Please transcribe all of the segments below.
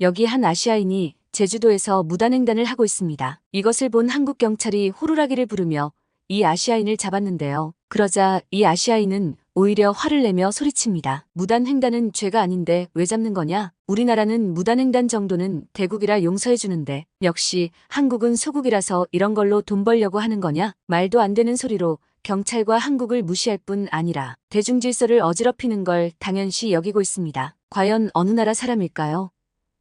여기 한 아시아인이 제주도에서 무단횡단을 하고 있습니다. 이것을 본 한국 경찰이 호루라기를 부르며 이 아시아인을 잡았는데요. 그러자 이 아시아인은 오히려 화를 내며 소리칩니다. 무단횡단은 죄가 아닌데 왜 잡는 거냐? 우리나라는 무단횡단 정도는 대국이라 용서해주는데 역시 한국은 소국이라서 이런 걸로 돈 벌려고 하는 거냐? 말도 안 되는 소리로 경찰과 한국을 무시할 뿐 아니라 대중질서를 어지럽히는 걸 당연시 여기고 있습니다. 과연 어느 나라 사람일까요?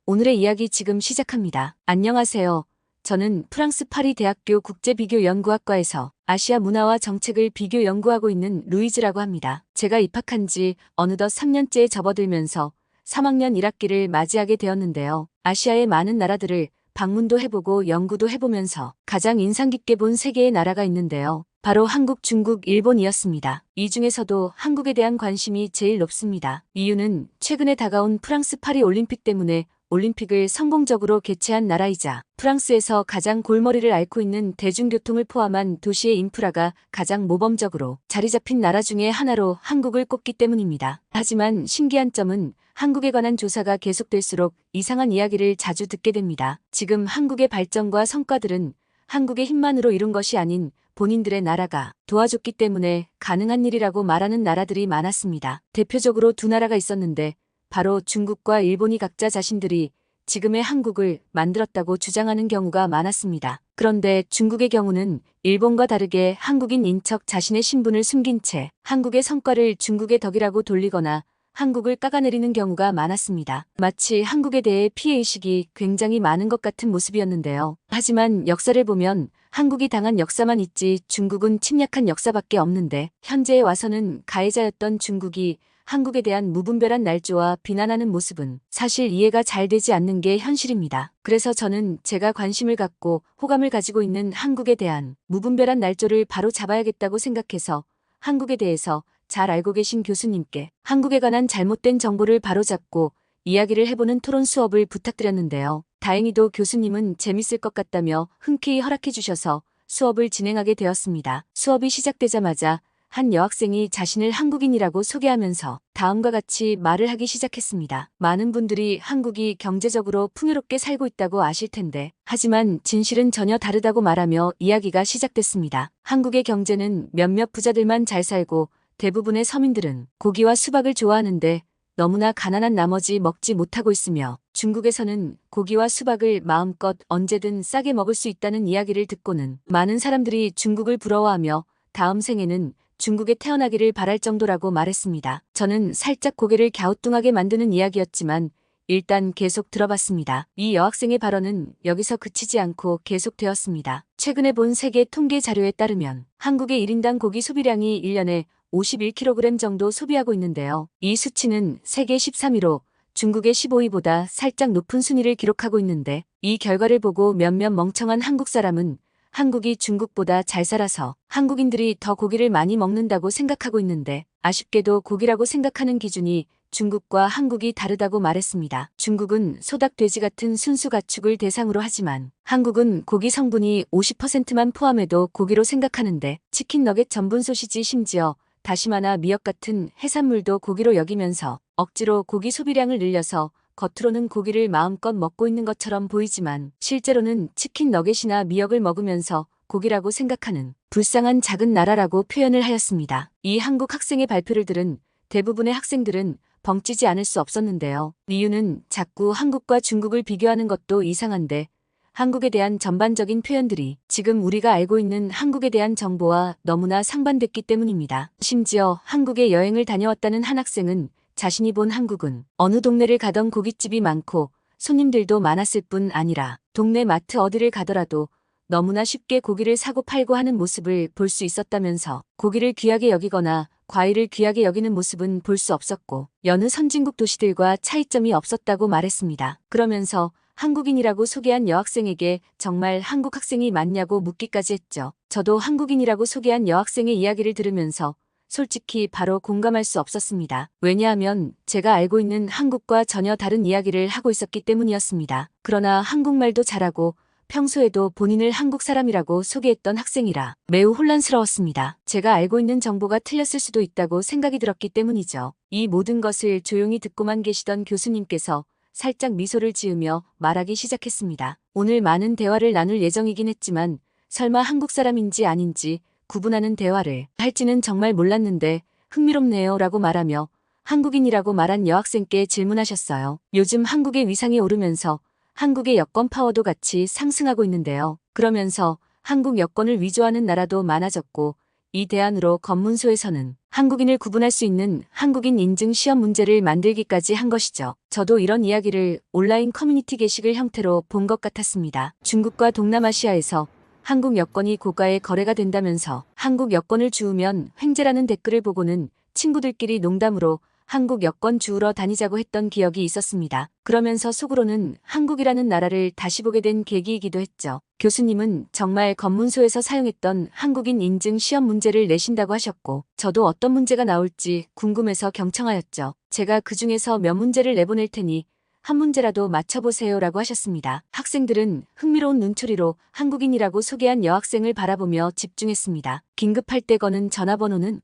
오늘의 이야기 지금 시작합니다. 안녕하세요. 저는 프랑스 파리 대학교 국제비교연구학과에서 아시아 문화와 정책을 비교 연구하고 있는 루이즈라고 합니다. 제가 입학한 지 어느덧 3년째에 접어들면서 3학년 1학기를 맞이하게 되었는데요. 아시아의 많은 나라들을 방문도 해보고 연구도 해보면서 가장 인상 깊게 본 세 개의 나라가 있는데요. 바로 한국, 중국, 일본이었습니다. 이 중에서도 한국에 대한 관심이 제일 높습니다. 이유는 최근에 다가온 프랑스 파리 올림픽 때문에 올림픽을 성공적으로 개최한 나라이자 프랑스에서 가장 골머리를 앓고 있는 대중교통을 포함한 도시의 인프라가 가장 모범적으로 자리 잡힌 나라 중에 하나로 한국을 꼽기 때문입니다. 하지만 신기한 점은 한국에 관한 조사가 계속될수록 이상한 이야기를 자주 듣게 됩니다. 지금 한국의 발전과 성과들은 한국의 힘만으로 이룬 것이 아닌 본인들의 나라가 도와줬기 때문에 가능한 일이라고 말하는 나라들이 많았습니다. 대표적으로 두 나라가 있었는데 바로 중국과 일본이 각자 자신들이 지금의 한국을 만들었다고 주장하는 경우가 많았습니다. 그런데 중국의 경우는 일본과 다르게 한국인 인 척 자신의 신분을 숨긴 채 한국의 성과를 중국의 덕이라고 돌리거나 한국을 깎아내리는 경우가 많았습니다. 마치 한국에 대해 피해의식이 굉장히 많은 것 같은 모습이었는데요. 하지만 역사를 보면 한국이 당한 역사만 있지 중국은 침략한 역사밖에 없는데 현재에 와서는 가해자였던 중국이 한국에 대한 무분별한 날조와 비난하는 모습은 사실 이해가 잘 되지 않는 게 현실입니다. 그래서 저는 제가 관심을 갖고 호감을 가지고 있는 한국에 대한 무분별한 날조를 바로 잡아야겠다고 생각해서 한국에 대해서 잘 알고 계신 교수님께 한국에 관한 잘못된 정보를 바로잡고 이야기를 해보는 토론 수업을 부탁드렸는데요. 다행히도 교수님은 재밌을 것 같다며 흔쾌히 허락해 주셔서 수업을 진행하게 되었습니다. 수업이 시작되자마자 한 여학생이 자신을 한국인이라고 소개하면서 다음과 같이 말을 하기 시작했습니다. 많은 분들이 한국이 경제적으로 풍요롭게 살고 있다고 아실 텐데, 하지만 진실은 전혀 다르다고 말하며 이야기가 시작됐습니다. 한국의 경제는 몇몇 부자들만 잘 살고 대부분의 서민들은 고기와 수박을 좋아하는데 너무나 가난한 나머지 먹지 못하고 있으며 중국에서는 고기와 수박을 마음껏 언제든 싸게 먹을 수 있다는 이야기를 듣고는 많은 사람들이 중국을 부러워하며 다음 생에는 중국에 태어나기를 바랄 정도라고 말했습니다. 저는 살짝 고개를 갸우뚱하게 만드는 이야기였지만 일단 계속 들어봤습니다. 이 여학생의 발언은 여기서 그치지 않고 계속되었습니다. 최근에 본 세계 통계 자료에 따르면 한국의 1인당 고기 소비량이 1년에 51kg 정도 소비하고 있는데요. 이 수치는 세계 13위로 중국의 15위보다 살짝 높은 순위를 기록하고 있는데 이 결과를 보고 몇몇 멍청한 한국 사람은 한국이 중국보다 잘 살아서 한국인들이 더 고기를 많이 먹는다고 생각하고 있는데 아쉽게도 고기라고 생각하는 기준이 중국과 한국이 다르다고 말했습니다. 중국은 소닭 돼지 같은 순수 가축을 대상으로 하지만 한국은 고기 성분이 50%만 포함해도 고기로 생각하는데 치킨 너겟 전분 소시지 심지어 다시마나 미역 같은 해산물도 고기로 여기면서 억지로 고기 소비량을 늘려서 겉으로는 고기를 마음껏 먹고 있는 것처럼 보이지만 실제로는 치킨 너겟이나 미역을 먹으면서 고기라고 생각하는 불쌍한 작은 나라라고 표현을 하였습니다. 이 한국 학생의 발표를 들은 대부분의 학생들은 벙찌지 않을 수 없었는데요. 이유는 자꾸 한국과 중국을 비교하는 것도 이상한데 한국에 대한 전반적인 표현들이 지금 우리가 알고 있는 한국에 대한 정보와 너무나 상반됐기 때문입니다. 심지어 한국에 여행을 다녀왔다는 한 학생은 자신이 본 한국은 어느 동네를 가던 고깃집이 많고 손님들도 많았을 뿐 아니라 동네 마트 어디를 가더라도 너무나 쉽게 고기를 사고 팔고 하는 모습을 볼 수 있었다면서 고기를 귀하게 여기거나 과일을 귀하게 여기는 모습은 볼 수 없었고 여느 선진국 도시들과 차이점이 없었다고 말했습니다. 그러면서 한국인이라고 소개한 여학생에게 정말 한국 학생이 맞냐고 묻기까지 했죠. 저도 한국인이라고 소개한 여학생의 이야기를 들으면서 솔직히 바로 공감할 수 없었습니다. 왜냐하면 제가 알고 있는 한국과 전혀 다른 이야기를 하고 있었기 때문이었습니다. 그러나 한국말도 잘하고 평소에도 본인을 한국 사람이라고 소개했던 학생이라 매우 혼란스러웠습니다. 제가 알고 있는 정보가 틀렸을 수도 있다고 생각이 들었기 때문이죠. 이 모든 것을 조용히 듣고만 계시던 교수님께서 살짝 미소를 지으며 말하기 시작했습니다. 오늘 많은 대화를 나눌 예정이긴 했지만 설마 한국 사람인지 아닌지 구분하는 대화를 할지는 정말 몰랐는데 흥미롭네요 라고 말하며 한국인이라고 말한 여학생께 질문하셨어요. 요즘 한국의 위상이 오르면서 한국의 여권 파워도 같이 상승하고 있는데요. 그러면서 한국 여권을 위조하는 나라도 많아졌고 이 대안으로 검문소에서는 한국인을 구분할 수 있는 한국인 인증 시험 문제를 만들기까지 한 것이죠. 저도 이런 이야기를 온라인 커뮤니티 게시글 형태로 본 것 같았습니다. 중국과 동남아시아에서 한국 여권이 고가의 거래가 된다면서 한국 여권을 주우면 횡재라는 댓글을 보고는 친구들끼리 농담으로 한국 여권 주우러 다니자고 했던 기억이 있었습니다. 그러면서 속으로는 한국이라는 나라를 다시 보게 된 계기이기도 했죠. 교수님은 정말 검문소에서 사용했던 한국인 인증 시험 문제를 내신다고 하셨고 저도 어떤 문제가 나올지 궁금해서 경청하였죠. 제가 그 중에서 몇 문제를 내보낼 테니 한 문제라도 맞춰보세요라고 하셨습니다. 학생들은 흥미로운 눈초리로 한국인이라고 소개한 여학생을 바라보며 집중했습니다. 긴급할 때 거는 전화번호는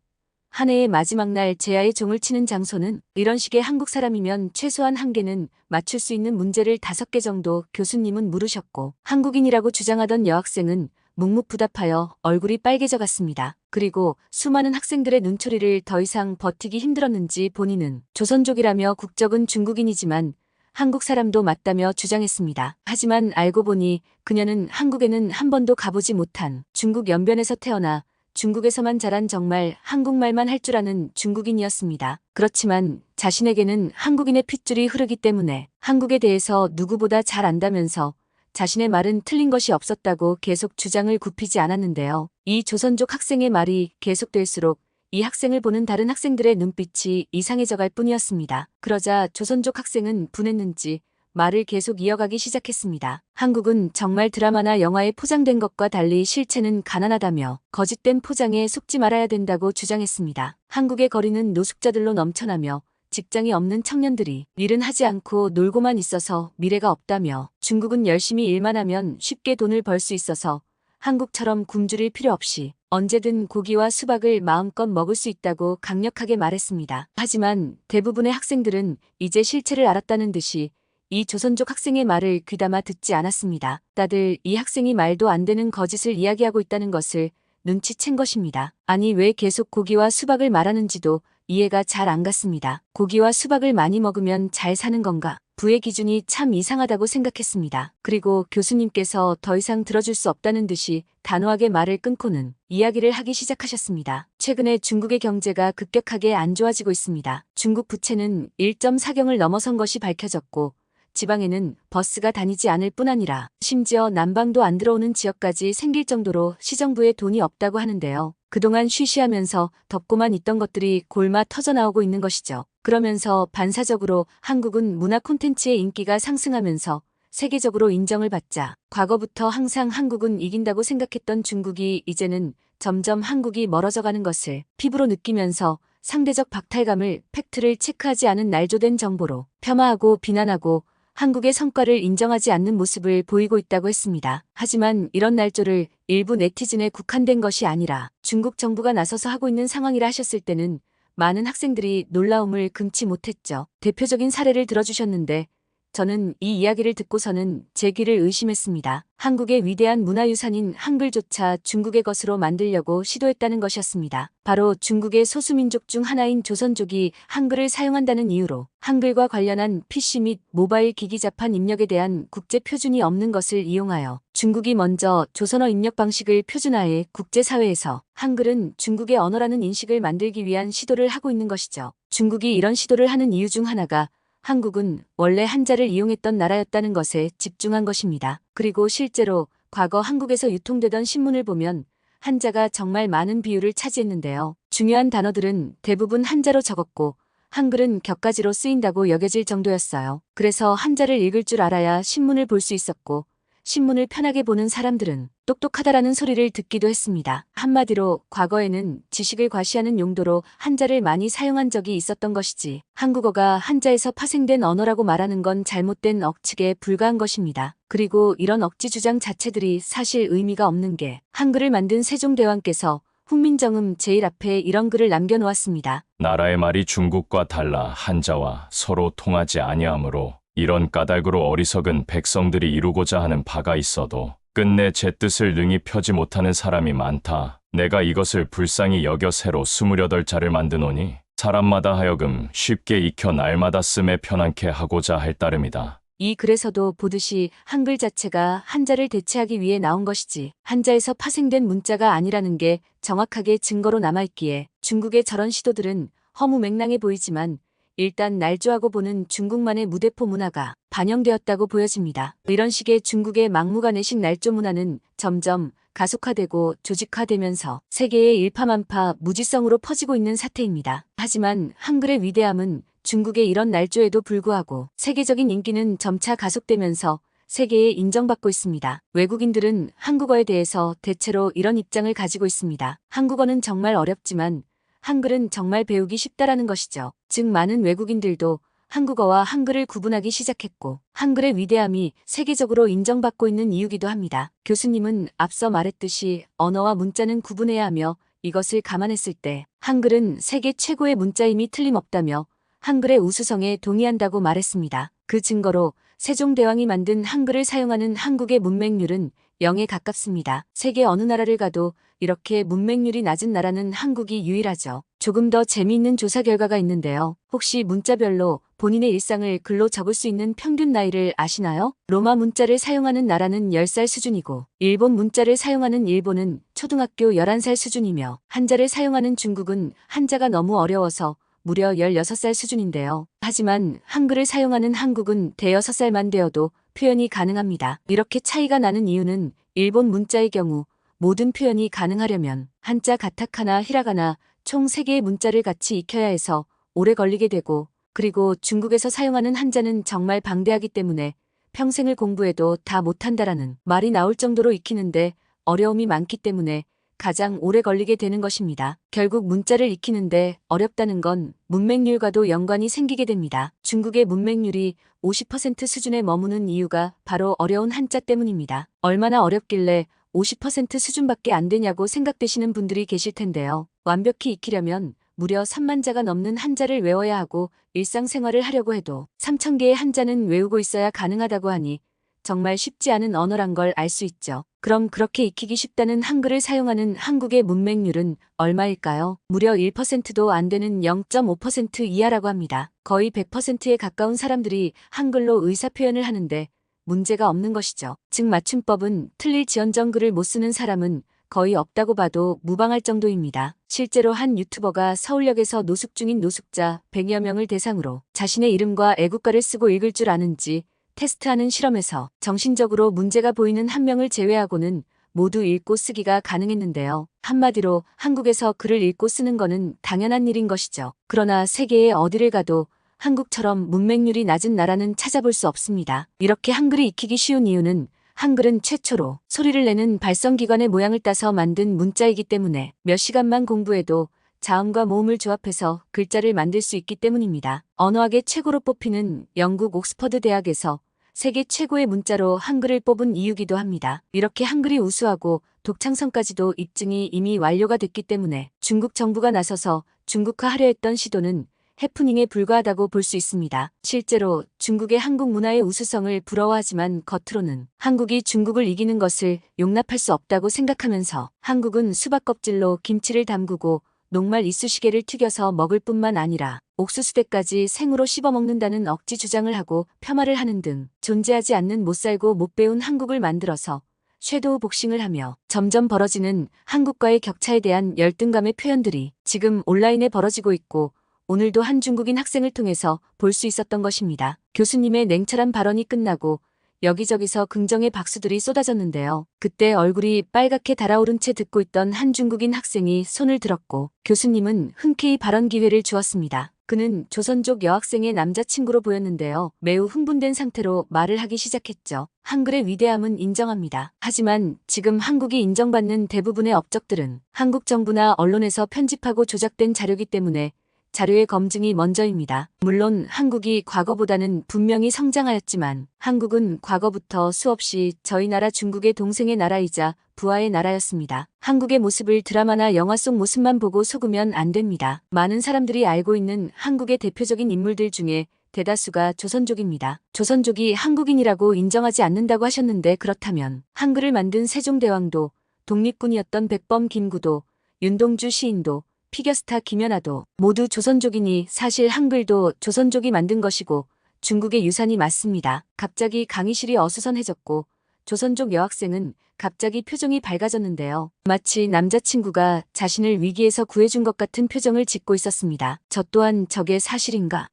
한 해의 마지막 날 제야의 종을 치는 장소는 이런 식의 한국 사람이면 최소한 한 개는 맞출 수 있는 문제를 다섯 개 정도 교수님은 물으셨고 한국인이라고 주장하던 여학생은 묵묵부답하여 얼굴이 빨개져 갔습니다. 그리고 수많은 학생들의 눈초리를 더 이상 버티기 힘들었는지 본인은 조선족이라며 국적은 중국인이지만 한국 사람도 맞다며 주장했습니다. 하지만 알고 보니 그녀는 한국에는 한 번도 가보지 못한 중국 연변에서 태어나 중국에서만 자란 정말 한국말만 할 줄 아는 중국인이었습니다. 그렇지만 자신에게는 한국인의 핏줄이 흐르기 때문에 한국에 대해서 누구보다 잘 안다면서 자신의 말은 틀린 것이 없었다고 계속 주장을 굽히지 않았는데요. 이 조선족 학생의 말이 계속될수록 이 학생을 보는 다른 학생들의 눈빛이 이상해져갈 뿐이었습니다. 그러자 조선족 학생은 분했는지 말을 계속 이어가기 시작했습니다. 한국은 정말 드라마나 영화에 포장된 것과 달리 실체는 가난하다며 거짓된 포장에 속지 말아야 된다고 주장했습니다. 한국의 거리는 노숙자들로 넘쳐나며 직장이 없는 청년들이 일은 하지 않고 놀고만 있어서 미래가 없다며 중국은 열심히 일만 하면 쉽게 돈을 벌 수 있어서 한국처럼 굶주릴 필요 없이 언제든 고기와 수박을 마음껏 먹을 수 있다고 강력하게 말했습니다. 하지만 대부분의 학생들은 이제 실체를 알았다는 듯이 이 조선족 학생의 말을 귀담아 듣지 않았습니다. 다들 이 학생이 말도 안 되는 거짓을 이야기하고 있다는 것을 눈치챈 것입니다. 아니 왜 계속 고기와 수박을 말하는지도 이해가 잘 안 갔습니다. 고기와 수박을 많이 먹으면 잘 사는 건가? 부의 기준이 참 이상하다고 생각했습니다. 그리고 교수님께서 더 이상 들어줄 수 없다는 듯이 단호하게 말을 끊고는 이야기를 하기 시작하셨습니다. 최근에 중국의 경제가 급격하게 안 좋아지고 있습니다. 중국 부채는 1.4경을 넘어선 것이 밝혀졌고 지방에는 버스가 다니지 않을 뿐 아니라 심지어 난방도 안 들어오는 지역까지 생길 정도로 시정부에 돈이 없다고 하는데요. 그동안 쉬쉬하면서 덮고만 있던 것들이 골마 터져나오고 있는 것이죠. 그러면서 반사적으로 한국은 문화 콘텐츠의 인기가 상승하면서 세계적으로 인정을 받자 과거부터 항상 한국은 이긴다고 생각했던 중국이 이제는 점점 한국이 멀어져 가는 것을 피부로 느끼면서 상대적 박탈감을 팩트를 체크하지 않은 날조된 정보로 폄하하고 비난하고 한국의 성과를 인정하지 않는 모습을 보이고 있다고 했습니다. 하지만 이런 날조를 일부 네티즌에 국한된 것이 아니라 중국 정부가 나서서 하고 있는 상황이라 하셨을 때는 많은 학생들이 놀라움을 금치 못했죠. 대표적인 사례를 들어주셨는데 저는 이 이야기를 듣고서는 제 귀를 의심했습니다. 한국의 위대한 문화유산인 한글조차 중국의 것으로 만들려고 시도했다는 것이었습니다. 바로 중국의 소수민족 중 하나인 조선족이 한글을 사용한다는 이유로 한글과 관련한 PC 및 모바일 기기 자판 입력에 대한 국제 표준이 없는 것을 이용하여 중국이 먼저 조선어 입력 방식을 표준화해 국제사회에서 한글은 중국의 언어라는 인식을 만들기 위한 시도를 하고 있는 것이죠. 중국이 이런 시도를 하는 이유 중 하나가 한국은 원래 한자를 이용했던 나라였다는 것에 집중한 것입니다. 그리고 실제로 과거 한국에서 유통되던 신문을 보면 한자가 정말 많은 비율을 차지했는데요. 중요한 단어들은 대부분 한자로 적었고 한글은 격가지로 쓰인다고 여겨질 정도였어요. 그래서 한자를 읽을 줄 알아야 신문을 볼 수 있었고 신문을 편하게 보는 사람들은 똑똑하다라는 소리를 듣기도 했습니다. 한마디로 과거에는 지식을 과시하는 용도로 한자를 많이 사용한 적이 있었던 것이지 한국어가 한자에서 파생된 언어라고 말하는 건 잘못된 억측에 불과한 것입니다. 그리고 이런 억지 주장 자체들이 사실 의미가 없는 게 한글을 만든 세종대왕께서 훈민정음 제일 앞에 이런 글을 남겨놓았습니다. 나라의 말이 중국과 달라 한자와 서로 통하지 아니하므로 이런 까닭으로 어리석은 백성들이 이루고자 하는 바가 있어도 끝내 제 뜻을 능히 펴지 못하는 사람이 많다. 내가 이것을 불쌍히 여겨 새로 스물여덟 자를 만드노니 사람마다 하여금 쉽게 익혀 날마다 씀에 편안케 하고자 할 따름이다. 이 글에서도 보듯이 한글 자체가 한자를 대체하기 위해 나온 것이지 한자에서 파생된 문자가 아니라는 게 정확하게 증거로 남아있기에 중국의 저런 시도들은 허무맹랑해 보이지만 일단 날조하고 보는 중국만의 무대포 문화가 반영되었다고 보여집니다. 이런 식의 중국의 막무가내식 날조 문화는 점점 가속화되고 조직화되면서 세계의 일파만파 무지성으로 퍼지고 있는 사태입니다. 하지만 한글의 위대함은 중국의 이런 날조에도 불구하고 세계적인 인기는 점차 가속되면서 세계에 인정받고 있습니다. 외국인들은 한국어에 대해서 대체로 이런 입장을 가지고 있습니다. 한국어는 정말 어렵지만 한글은 정말 배우기 쉽다라는 것이죠. 즉 많은 외국인들도 한국어와 한글을 구분하기 시작했고 한글의 위대함이 세계적으로 인정받고 있는 이유기도 합니다. 교수님은 앞서 말했듯이 언어와 문자는 구분해야 하며 이것을 감안했을 때 한글은 세계 최고의 문자임이 틀림없다며 한글의 우수성에 동의한다고 말했습니다. 그 증거로 세종대왕이 만든 한글을 사용하는 한국의 문맹률은 0에 가깝습니다. 세계 어느 나라를 가도 이렇게 문맹률이 낮은 나라는 한국이 유일하죠. 조금 더 재미있는 조사 결과가 있는데요. 혹시 문자별로 본인의 일상을 글로 적을 수 있는 평균 나이를 아시나요? 로마 문자를 사용하는 나라는 10살 수준이고 일본 문자를 사용하는 일본은 초등학교 11살 수준이며 한자를 사용하는 중국은 한자가 너무 어려워서 무려 16살 수준인데요. 하지만 한글을 사용하는 한국은 대여섯 살만 되어도 표현이 가능합니다. 이렇게 차이가 나는 이유는 일본 문자의 경우 모든 표현이 가능하려면 한자 가타카나 히라가나 총 3개의 문자를 같이 익혀야 해서 오래 걸리게 되고 그리고 중국에서 사용하는 한자는 정말 방대하기 때문에 평생을 공부해도 다 못한다라는 말이 나올 정도로 익히는데 어려움이 많기 때문에 가장 오래 걸리게 되는 것입니다. 결국 문자를 익히는데 어렵다는 건 문맹률과도 연관이 생기게 됩니다. 중국의 문맹률이 50% 수준에 머무는 이유가 바로 어려운 한자 때문입니다. 얼마나 어렵길래 50% 수준밖에 안 되냐고 생각되시는 분들이 계실 텐데요. 완벽히 익히려면 무려 3만 자가 넘는 한자를 외워야 하고 일상생활을 하려고 해도 3천 개의 한자는 외우고 있어야 가능하다고 하니 정말 쉽지 않은 언어란 걸 알 수 있죠. 그럼 그렇게 익히기 쉽다는 한글을 사용하는 한국의 문맹률은 얼마일까요? 무려 1%도 안 되는 0.5% 이하라고 합니다. 거의 100%에 가까운 사람들이 한글로 의사표현을 하는데 문제가 없는 것이죠. 즉 맞춤법은 틀릴 지언정 글을 못 쓰는 사람은 거의 없다고 봐도 무방할 정도입니다. 실제로 한 유튜버가 서울역에서 노숙 중인 노숙자 100여 명을 대상으로 자신의 이름과 애국가를 쓰고 읽을 줄 아는지 테스트하는 실험에서 정신적으로 문제가 보이는 한 명을 제외하고는 모두 읽고 쓰기가 가능했는데요. 한마디로 한국에서 글을 읽고 쓰는 거는 당연한 일인 것이죠. 그러나 세계의 어디를 가도 한국처럼 문맹률이 낮은 나라는 찾아볼 수 없습니다. 이렇게 한글이 익히기 쉬운 이유는 한글은 최초로 소리를 내는 발성기관의 모양을 따서 만든 문자이기 때문에 몇 시간만 공부해도 자음과 모음을 조합해서 글자를 만들 수 있기 때문입니다. 언어학의 최고로 뽑히는 영국 옥스퍼드 대학에서 세계 최고의 문자로 한글을 뽑은 이유기도 합니다. 이렇게 한글이 우수하고 독창성까지도 입증이 이미 완료가 됐기 때문에 중국 정부가 나서서 중국화하려 했던 시도는 해프닝에 불과하다고 볼 수 있습니다. 실제로 중국의 한국 문화의 우수성을 부러워하지만 겉으로는 한국이 중국을 이기는 것을 용납할 수 없다고 생각하면서 한국은 수박 껍질로 김치를 담그고 녹말 이쑤시개를 튀겨서 먹을 뿐만 아니라 옥수수대까지 생으로 씹어먹는다는 억지 주장을 하고 폄하를 하는 등 존재하지 않는 못살고 못 배운 한국을 만들어서 섀도우 복싱을 하며 점점 벌어지는 한국과의 격차에 대한 열등감의 표현들이 지금 온라인에 벌어지고 있고 오늘도 한 중국인 학생을 통해서 볼 수 있었던 것입니다. 교수님의 냉철한 발언이 끝나고 여기저기서 긍정의 박수들이 쏟아졌는데요. 그때 얼굴이 빨갛게 달아오른 채 듣고 있던 한 중국인 학생이 손을 들었고 교수님은 흔쾌히 발언 기회를 주었습니다. 그는 조선족 여학생의 남자친구로 보였는데요. 매우 흥분된 상태로 말을 하기 시작했죠. 한글의 위대함은 인정합니다. 하지만 지금 한국이 인정받는 대부분의 업적들은 한국 정부나 언론에서 편집하고 조작된 자료기 때문에 자료의 검증이 먼저입니다. 물론 한국이 과거보다는 분명히 성장하였지만 한국은 과거부터 수없이 저희 나라 중국의 동생의 나라이자 부하의 나라였습니다. 한국의 모습을 드라마나 영화 속 모습만 보고 속으면 안 됩니다. 많은 사람들이 알고 있는 한국의 대표적인 인물들 중에 대다수가 조선족입니다. 조선족이 한국인이라고 인정하지 않는다고 하셨는데 그렇다면 한글을 만든 세종대왕도 독립군이었던 백범 김구도 윤동주 시인도 피겨스타 김연아도 모두 조선족이니 사실 한글도 조선족이 만든 것이고 중국의 유산이 맞습니다. 갑자기 강의실이 어수선해졌고 조선족 여학생은 갑자기 표정이 밝아졌는데요. 마치 남자친구가 자신을 위기에서 구해준 것 같은 표정을 짓고 있었습니다. 저 또한 저게 사실인가?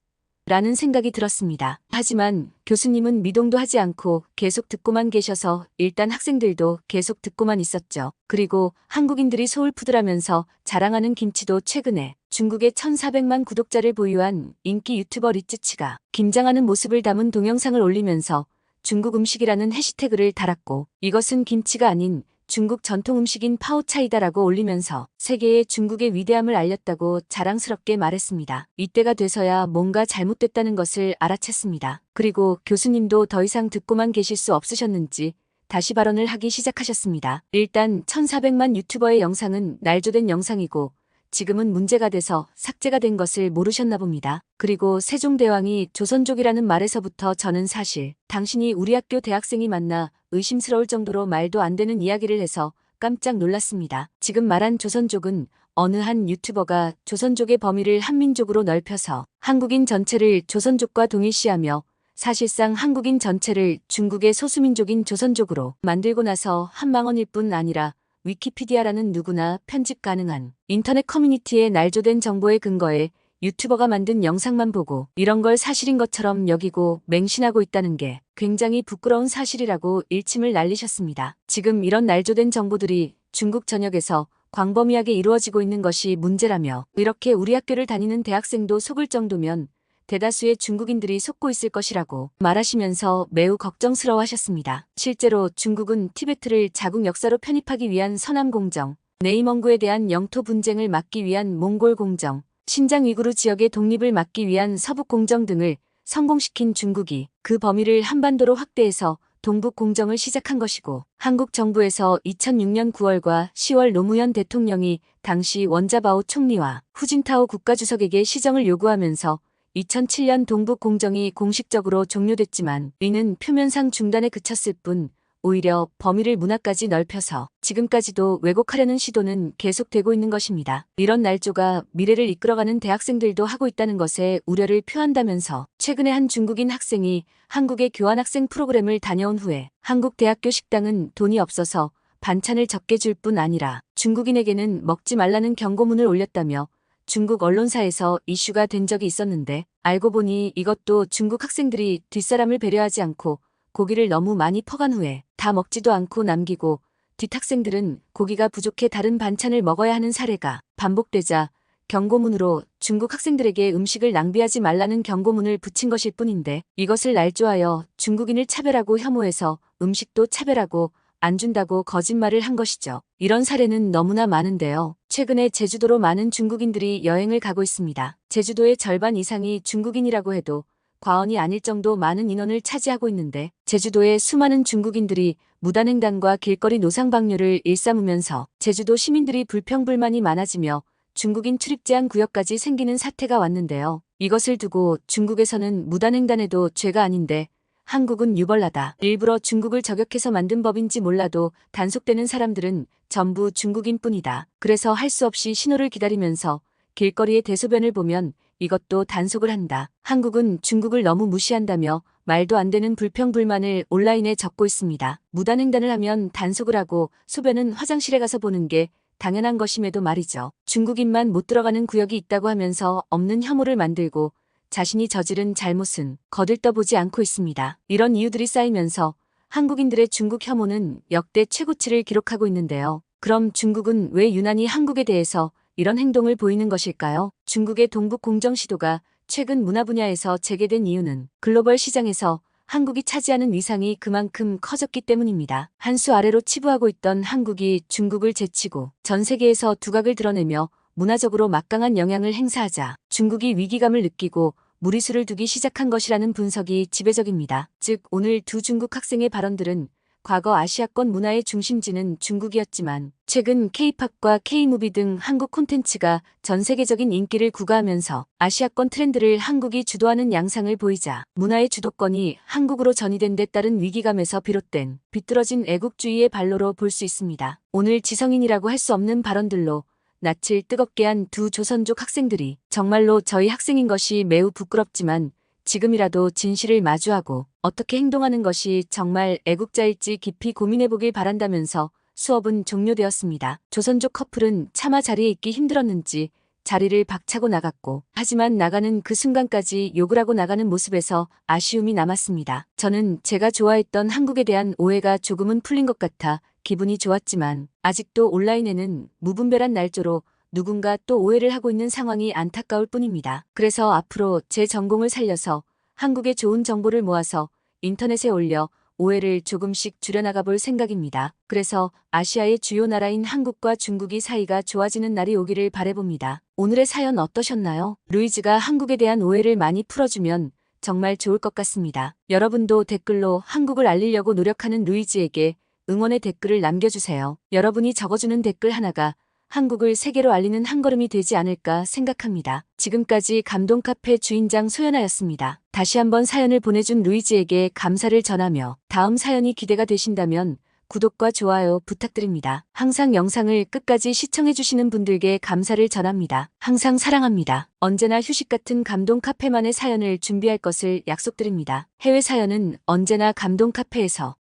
라는 생각이 들었습니다. 하지만 교수님은 미동도 하지 않고 계속 듣고만 계셔서 일단 학생들도 계속 듣고만 있었죠. 그리고 한국인들이 소울푸드라면서 자랑하는 김치도 최근에 중국의 1400만 구독자를 보유한 인기 유튜버 리츠치가 김장하는 모습을 담은 동영상을 올리면서 중국 음식이라는 해시태그를 달았고 이것은 김치가 아닌 중국 전통 음식인 파오차이다라고 올리면서 세계에 중국의 위대함을 알렸다고 자랑스럽게 말했습니다. 이때가 돼서야 뭔가 잘못됐다는 것을 알아챘습니다. 그리고 교수님도 더 이상 듣고만 계실 수 없으셨는지 다시 발언을 하기 시작하셨습니다. 일단 1400만 유튜버의 영상은 날조된 영상이고 지금은 문제가 돼서 삭제가 된 것을 모르셨나 봅니다. 그리고 세종대왕이 조선족이라는 말에서부터 저는 사실 당신이 우리 학교 대학생이 맞나 의심스러울 정도로 말도 안 되는 이야기를 해서 깜짝 놀랐습니다. 지금 말한 조선족은 어느 한 유튜버가 조선족의 범위를 한민족으로 넓혀서 한국인 전체를 조선족과 동일시하며 사실상 한국인 전체를 중국의 소수민족인 조선족으로 만들고 나서 한망언일 뿐 아니라 위키피디아라는 누구나 편집 가능한 인터넷 커뮤니티에 날조된 정보에 근거해 유튜버가 만든 영상만 보고 이런 걸 사실인 것처럼 여기고 맹신하고 있다는 게 굉장히 부끄러운 사실이라고 일침을 날리셨습니다. 지금 이런 날조된 정보들이 중국 전역에서 광범위하게 이루어지고 있는 것이 문제라며 이렇게 우리 학교를 다니는 대학생도 속을 정도면 대다수의 중국인들이 속고 있을 것이라고 말하시면서 매우 걱정스러워 하셨습니다. 실제로 중국은 티베트를 자국 역사로 편입하기 위한 서남 공정, 네이멍구에 대한 영토 분쟁을 막기 위한 몽골 공정, 신장 위구르 지역의 독립을 막기 위한 서북 공정 등을 성공시킨 중국이 그 범위를 한반도로 확대해서 동북 공정을 시작한 것이고 한국 정부에서 2006년 9월과 10월 노무현 대통령이 당시 원자바오 총리와 후진타오 국가주석에게 시정을 요구하면서 2007년 동북 공정이 공식적으로 종료됐지만 이는 표면상 중단에 그쳤을 뿐 오히려 범위를 문화까지 넓혀서 지금까지도 왜곡하려는 시도는 계속되고 있는 것입니다. 이런 날조가 미래를 이끌어가는 대학생들도 하고 있다는 것에 우려를 표한다면서 최근에 한 중국인 학생이 한국의 교환학생 프로그램을 다녀온 후에 한국 대학교 식당은 돈이 없어서 반찬을 적게 줄 뿐 아니라 중국인에게는 먹지 말라는 경고문을 올렸다며 중국 언론사에서 이슈가 된 적이 있었는데 알고 보니 이것도 중국 학생들이 뒷사람을 배려하지 않고 고기를 너무 많이 퍼간 후에 다 먹지도 않고 남기고 뒷학생들은 고기가 부족해 다른 반찬을 먹어야 하는 사례가 반복되자 경고문으로 중국 학생들에게 음식을 낭비하지 말라는 경고문을 붙인 것일 뿐인데 이것을 날조하여 중국인을 차별하고 혐오해서 음식도 차별하고 안 준다고 거짓말을 한 것이죠. 이런 사례는 너무나 많은데요. 최근에 제주도로 많은 중국인들이 여행을 가고 있습니다. 제주도의 절반 이상이 중국인이라고 해도 과언이 아닐 정도 많은 인원을 차지하고 있는데 제주도의 수많은 중국인들이 무단횡단과 길거리 노상방뇨를 일삼으면서 제주도 시민들이 불평불만이 많아지며 중국인 출입 제한 구역까지 생기는 사태가 왔는데요. 이것을 두고 중국에서는 무단횡단해도 죄가 아닌데 한국은 유벌나다. 일부러 중국을 저격해서 만든 법인지 몰라도 단속되는 사람들은 전부 중국인 뿐이다. 그래서 할 수 없이 신호를 기다리면서 길거리의 대소변을 보면 이것도 단속을 한다. 한국은 중국을 너무 무시한다며 말도 안 되는 불평불만을 온라인에 적고 있습니다. 무단횡단을 하면 단속을 하고 소변은 화장실에 가서 보는 게 당연한 것임에도 말이죠. 중국인만 못 들어가는 구역이 있다고 하면서 없는 혐오를 만들고 자신이 저지른 잘못은 거들떠보지 않고 있습니다. 이런 이유들이 쌓이면서 한국인들의 중국 혐오는 역대 최고치를 기록하고 있는데요. 그럼 중국은 왜 유난히 한국에 대해서 이런 행동을 보이는 것일까요? 중국의 동북 공정 시도가 최근 문화 분야에서 재개된 이유는 글로벌 시장에서 한국이 차지하는 위상이 그만큼 커졌기 때문입니다. 한 수 아래로 치부하고 있던 한국이 중국을 제치고 전 세계에서 두각을 드러내며 문화적으로 막강한 영향을 행사하자 중국이 위기감을 느끼고 무리수를 두기 시작한 것이라는 분석이 지배적입니다. 즉 오늘 두 중국 학생의 발언들은 과거 아시아권 문화의 중심지는 중국이었지만 최근 K-팝과 K-무비 등 한국 콘텐츠가 전 세계적인 인기를 구가하면서 아시아권 트렌드를 한국이 주도하는 양상을 보이자 문화의 주도권이 한국으로 전이된 데 따른 위기감에서 비롯된 비뚤어진 애국주의의 발로로 볼 수 있습니다. 오늘 지성인이라고 할 수 없는 발언들로 낯을 뜨겁게 한 두 조선족 학생들이 정말로 저희 학생인 것이 매우 부끄럽지만 지금이라도 진실을 마주하고 어떻게 행동하는 것이 정말 애국자일지 깊이 고민해보길 바란다면서 수업은 종료되었습니다. 조선족 커플은 차마 자리에 있기 힘들었는지 자리를 박차고 나갔고 하지만 나가는 그 순간까지 욕을 하고 나가는 모습에서 아쉬움이 남았습니다. 저는 제가 좋아했던 한국에 대한 오해가 조금은 풀린 것 같아 기분이 좋았지만 아직도 온라인에는 무분별한 날조로 누군가 또 오해를 하고 있는 상황이 안타까울 뿐입니다. 그래서 앞으로 제 전공을 살려서 한국의 좋은 정보를 모아서 인터넷에 올려 오해를 조금씩 줄여나가 볼 생각입니다. 그래서 아시아의 주요 나라인 한국과 중국이 사이가 좋아지는 날이 오기를 바래봅니다. 오늘의 사연 어떠셨나요? 루이즈가 한국에 대한 오해를 많이 풀어주면 정말 좋을 것 같습니다. 여러분도 댓글로 한국을 알리려고 노력하는 루이즈에게 응원의 댓글을 남겨주세요. 여러분이 적어주는 댓글 하나가 한국을 세계로 알리는 한 걸음이 되지 않을까 생각합니다. 지금까지 감동 카페 주인장 소연아였습니다. 다시 한번 사연을 보내준 루이즈에게 감사를 전하며 다음 사연이 기대가 되신다면 구독과 좋아요 부탁드립니다. 항상 영상을 끝까지 시청해주시는 분들께 감사를 전합니다. 항상 사랑합니다. 언제나 휴식 같은 감동 카페만의 사연을 준비할 것을 약속드립니다. 해외 사연은 언제나 감동 카페에서